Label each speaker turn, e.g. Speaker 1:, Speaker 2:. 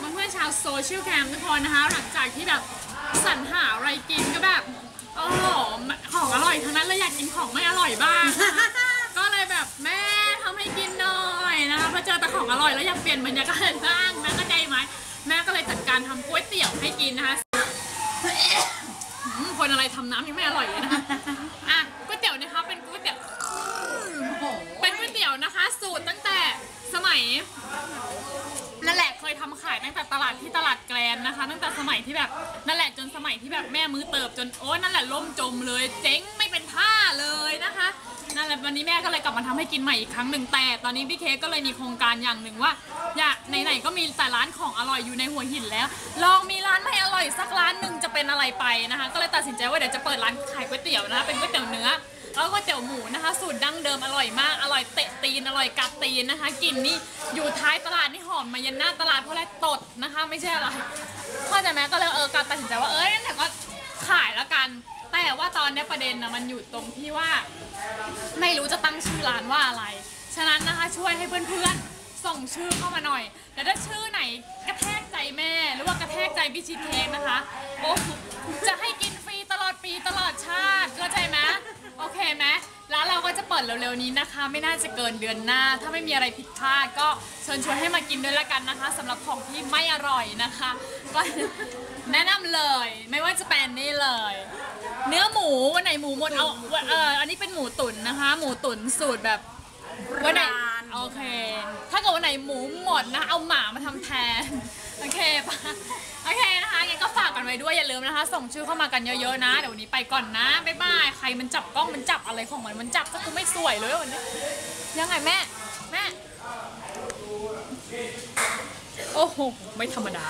Speaker 1: เพื่อนๆชาวโซเชียลแคมทุกคนนะคะ หลังจากที่แบบสรรหาอะไรกินก็แบบโอ้โหของอร่อยทั้งนั้นเลยอยากกินของไม่อร่อยบ้างนะคะก็เลยแบบแม่ทำให้กินหน่อยนะคะพอเจอแต่ของอร่อยแล้วอยากเปลี่ยนบรรยากาศบ้างแม่ก็ใจไหมแม่ก็เลยจัดการทำก๋วยเตี๋ยวให้กินนะคะ อืมคนอะไรทำน้ำยังไม่อร่อยเลยนะคะ อะก๋วย สูตรตั้งแต่สมัยนั่นแหละเคยทำขายตั้งแต่ตลาดที่ตลาดแกลนนะคะ ตั้งแต่สมัยที่แบบนั่นแหละจนสมัยที่แบบแม่มือเติบจนโอ้นั่นแหละล่มจมเลย เจ๊งไม่เป็นท่าเลยนะคะนั่นแหละวันนี้แม่ก็เลยกลับมาทำให้กินใหม่อีกครั้งหนึ่งแต่ ตอนนี้พี่เคก็เลยมีโครงการอย่างหนึ่งว่าอยากไหนๆก็มีแต่ร้านของอร่อยอยู่ในหัวหินแล้ว ลองมีร้านไม่อร่อยสักร้านหนึ่งจะเป็นอะไรไปนะคะ ก็เลยตัดสินใจว่าเดี๋ยวจะเปิดร้านขายก๋วยเตี๋ยวนะคะเป็นก๋วยเตี๋ยวเนื้อแล้วก็ สูตรดั้งเดิมอร่อยมากอร่อยเตะตีนอร่อยกัดตีนนะคะกลิ่นนี่อยู่ท้ายตลาดนี่หอมมายันหน้าตลาดเพราะอะไรตดนะคะ ไม่ใช่อะไรเข้าใจไหมก็เลยเออการตัดสินใจว่าเอ้ยงั้นแต่ก็ขายแล้วกัน แต่ว่าตอนนี้ประเด็นนะมันอยู่ตรงที่ว่า ไม่รู้จะตั้งชื่อร้านว่าอะไร ฉะนั้นนะคะช่วยให้เพื่อนๆส่งชื่อเข้ามาหน่อยแต่ถ้าชื่อไหนกระแทกใจแม่หรือว่ากระแทกใจพี่ชิดเค้กนะคะโอ้จะให้กิน ดเร็วๆนี้นะคะ ไม่น่าจะเกินเดือนหน้า ถ้าไม่มีอะไรผิดพลาดก็เชิญชวนให้มากินด้วยละกันนะคะสำหรับของที่ไม่อร่อยนะคะ ก็แนะนำเลยไม่ว่าจะเป็นนี่เลย เนื้อหมูวันไหนหมูหมดเอาเอออันนี้เป็นหมูตุ๋นนะคะ หมูตุ๋นสูตรแบบ วันไหนโอเค ถ้าเกิดวันไหนหมูหมดนะ เอาหมามาทำแทน โอเคปะโอเคนะคะยังก็ฝากกัน ไว้ด้วยอย่าลืมนะคะ ส่งชื่อเข้ามากันเยอะๆนะ เดี๋ยววันนี้ไปก่อนนะบ๊ายบายใครมันจับกล้องมันจับอะไรของมันมันจับก็คือไม่สวยเลยวันนี้ยังไงแม่แม่โอ้โหไม่ธรรมดา